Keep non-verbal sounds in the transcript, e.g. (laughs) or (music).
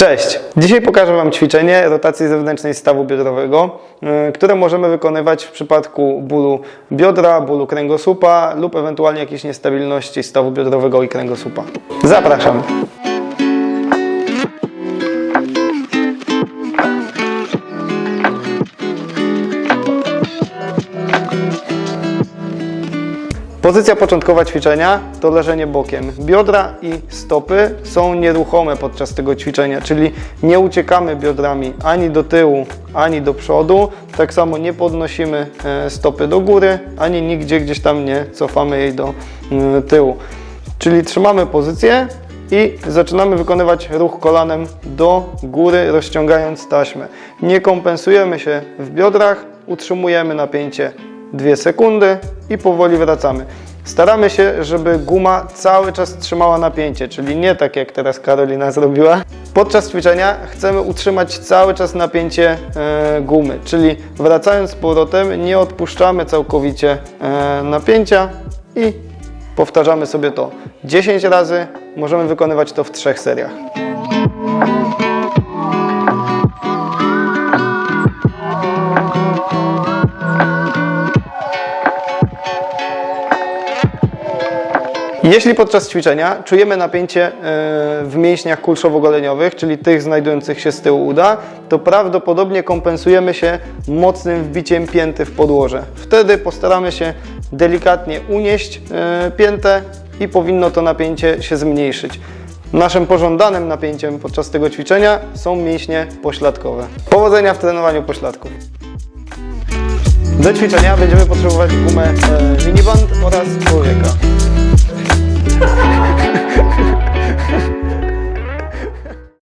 Cześć! Dzisiaj pokażę Wam ćwiczenie rotacji zewnętrznej stawu biodrowego, yy, które możemy wykonywać w przypadku bólu biodra, bólu kręgosłupa lub ewentualnie jakiejś niestabilności stawu biodrowego i kręgosłupa. Zapraszam! Pozycja początkowa ćwiczenia to leżenie bokiem. Biodra i stopy są nieruchome podczas tego ćwiczenia, czyli nie uciekamy biodrami ani do tyłu, ani do przodu. Tak samo nie podnosimy e, stopy do góry, ani nigdzie gdzieś tam nie cofamy jej do e, tyłu. Czyli trzymamy pozycję i zaczynamy wykonywać ruch kolanem do góry, rozciągając taśmę. Nie kompensujemy się w biodrach, utrzymujemy napięcie 2 sekundy i powoli wracamy. Staramy się, żeby guma cały czas trzymała napięcie, czyli nie tak jak teraz Karolina (laughs) zrobiła. Podczas ćwiczenia chcemy utrzymać cały czas napięcie e, gumy, czyli wracając z powrotem nie odpuszczamy całkowicie e, napięcia i powtarzamy sobie to 10 razy. Możemy wykonywać to w trzech seriach. Jeśli podczas ćwiczenia czujemy napięcie e, w mięśniach kulszowo-goleniowych, czyli tych znajdujących się z tyłu uda, to prawdopodobnie kompensujemy się mocnym wbiciem pięty w podłoże. Wtedy postaramy się delikatnie unieść e, piętę i powinno to napięcie się zmniejszyć. Naszym pożądanym napięciem podczas tego ćwiczenia są mięśnie pośladkowe. Powodzenia w trenowaniu pośladków. Do ćwiczenia będziemy potrzebować gumę